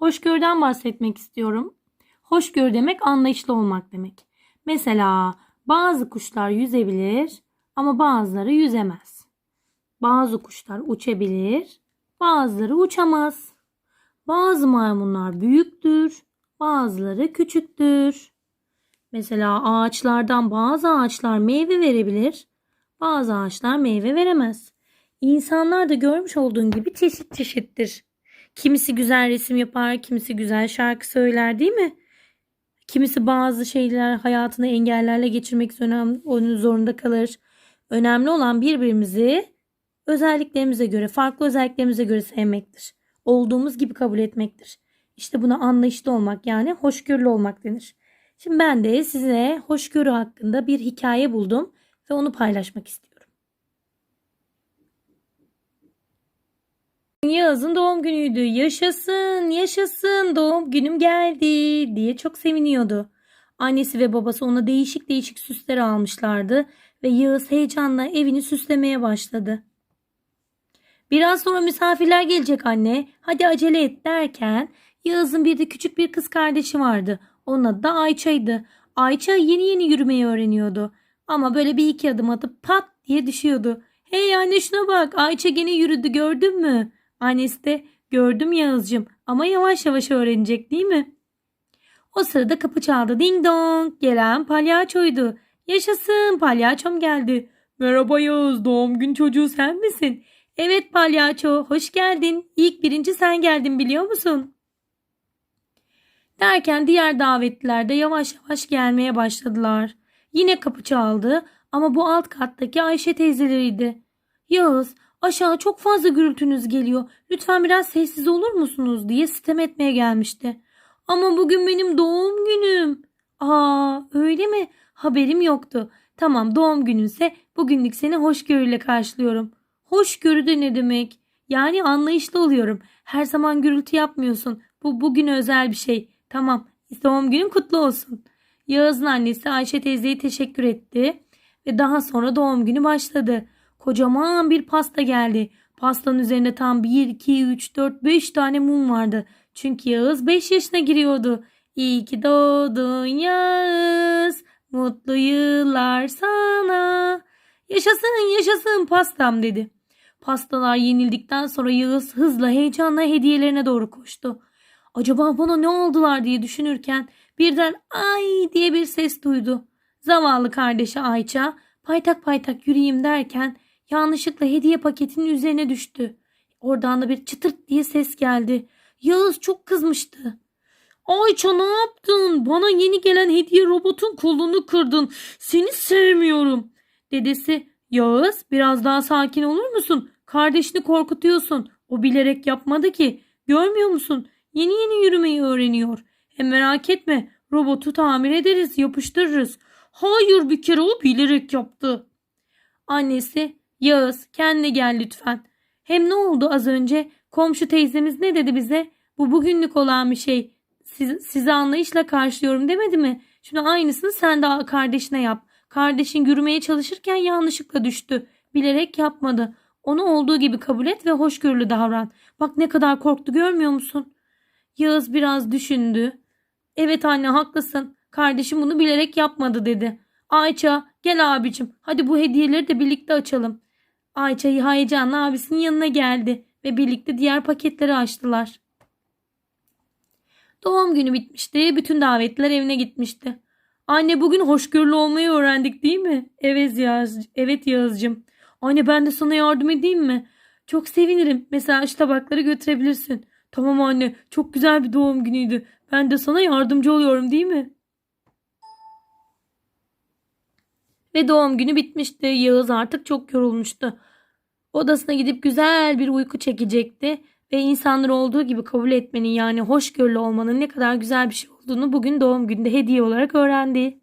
hoşgörüden bahsetmek istiyorum. Hoşgörü demek anlayışlı olmak demek. Mesela bazı kuşlar yüzebilir ama bazıları yüzemez. Bazı kuşlar uçabilir, bazıları uçamaz. Bazı maymunlar büyüktür, bazıları küçüktür. Mesela ağaçlardan bazı ağaçlar meyve verebilir, bazı ağaçlar meyve veremez. İnsanlar da görmüş olduğun gibi çeşit çeşittir. Kimisi güzel resim yapar, kimisi güzel şarkı söyler değil mi? Kimisi bazı şeyler hayatını engellerle geçirmek zorunda, kalır. Önemli olan birbirimizi özelliklerimize göre, farklı özelliklerimize göre sevmektir. Olduğumuz gibi kabul etmektir. İşte buna anlayışlı olmak yani hoşgörülü olmak denir. Şimdi ben de size hoşgörü hakkında bir hikaye buldum ve onu paylaşmak istiyorum. Yağız'ın doğum günüydü. Yaşasın, yaşasın doğum günüm geldi diye çok seviniyordu. Annesi ve babası ona değişik değişik süsler almışlardı ve Yağız heyecanla evini süslemeye başladı. Biraz sonra misafirler gelecek anne. Hadi acele et derken Yağız'ın bir de küçük bir kız kardeşi vardı. Onun adı da Ayça'ydı. Ayça yeni yeni yürümeyi öğreniyordu. Ama böyle bir iki adım atıp pat diye düşüyordu. Hey anne şuna bak Ayça gene yürüdü gördün mü? Annesi de gördüm Yağız'cığım ama yavaş yavaş öğrenecek değil mi? O sırada kapı çaldı ding dong. Gelen palyaçoydu. Yaşasın palyaçom geldi. Merhaba Yağız doğum gün çocuğu sen misin? Evet palyaço hoş geldin. İlk birinci sen geldin biliyor musun? Derken diğer davetliler de yavaş yavaş gelmeye başladılar. Yine kapı çaldı ama bu alt kattaki Ayşe teyzeleriydi. Yağız aşağı çok fazla gürültünüz geliyor. Lütfen biraz sessiz olur musunuz diye sitem etmeye gelmişti. Ama bugün benim doğum günüm. Aa öyle mi? Haberim yoktu. Tamam doğum gününse bugünlük seni hoşgörüyle karşılıyorum. Hoşgörü de ne demek? Yani anlayışlı oluyorum. Her zaman gürültü yapmıyorsun. Bu bugün özel bir şey. Tamam doğum günün kutlu olsun. Yağız'ın annesi Ayşe teyzeye teşekkür etti ve daha sonra doğum günü başladı. Kocaman bir pasta geldi. Pastanın üzerinde tam 1, 2, 3, 4, 5 tane mum vardı. Çünkü Yağız 5 yaşına giriyordu. İyi ki doğdun Yağız. Mutlu yıllar sana. Yaşasın yaşasın pastam dedi. Pastalar yenildikten sonra Yağız hızla heyecanla hediyelerine doğru koştu. Acaba bana ne aldılar diye düşünürken birden ay diye bir ses duydu. Zavallı kardeşi Ayça paytak paytak yürüyeyim derken yanlışlıkla hediye paketinin üzerine düştü. Oradan da bir çıtırt diye ses geldi. Yağız çok kızmıştı. Ayça ne yaptın? Bana yeni gelen hediye robotun kolunu kırdın. Seni sevmiyorum. Dedesi Yağız biraz daha sakin olur musun? Kardeşini korkutuyorsun. O bilerek yapmadı ki. Görmüyor musun? Yeni yeni yürümeyi öğreniyor. Hem merak etme robotu tamir ederiz yapıştırırız. Hayır bir kere o bilerek yaptı. Annesi Yağız kendine gel lütfen. Hem ne oldu az önce? Komşu teyzemiz ne dedi bize? Bu bugünlük olan bir şey. Siz, size anlayışla karşılıyorum demedi mi? Şimdi aynısını sen de kardeşine yap. Kardeşin yürümeye çalışırken yanlışlıkla düştü. Bilerek yapmadı. Onu olduğu gibi kabul et ve hoşgörülü davran. Bak ne kadar korktu görmüyor musun? Yağız biraz düşündü. Evet anne haklısın. Kardeşim bunu bilerek yapmadı dedi. Ayça gel abicim hadi bu hediyeleri de birlikte açalım. Ayça heyecanla abisinin yanına geldi ve birlikte diğer paketleri açtılar. Doğum günü bitmişti. Bütün davetliler evine gitmişti. Anne bugün hoşgörülü olmayı öğrendik değil mi? Evet Yağız, evet Yağız'cığım. Anne ben de sana yardım edeyim mi? Çok sevinirim. Mesela şu tabakları götürebilirsin. Tamam anne çok güzel bir doğum günüydü. Ben de sana yardımcı oluyorum değil mi? Ve doğum günü bitmişti. Yağız artık çok yorulmuştu. Odasına gidip güzel bir uyku çekecekti. Ve insanları olduğu gibi kabul etmenin yani hoşgörülü olmanın ne kadar güzel bir şey olduğunu bugün doğum gününde hediye olarak öğrendi.